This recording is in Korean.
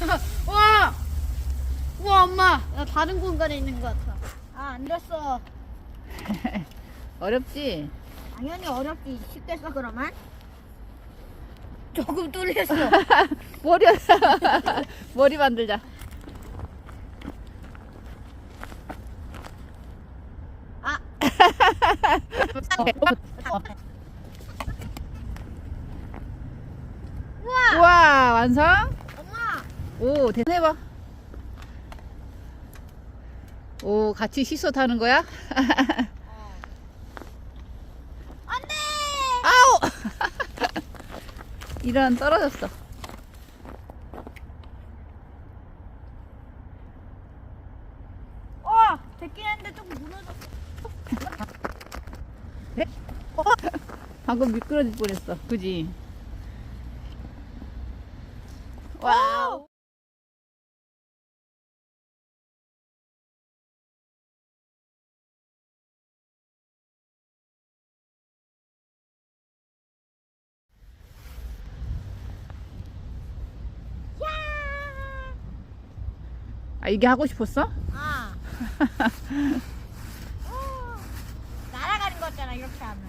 나 다른 공간에 있는 것 같아. 아, 안 됐어. 어렵지? 당연히 어렵지. 쉽겠어, 그러면? 조금 뚫렸어. 머리, 머리 만들자. 아. 우와! 우와, 완성? 오, 대해봐 오, 같이 시소 타는 거야? 안 돼! 아우! 이런 떨어졌어. 어! 됐긴 했는데 조금 무너졌어. 방금 미끄러질 뻔했어. 그지? 와우. 아, 이게 하고 싶었어? 아. 어, 날아가는 거잖아, 이렇게 하면.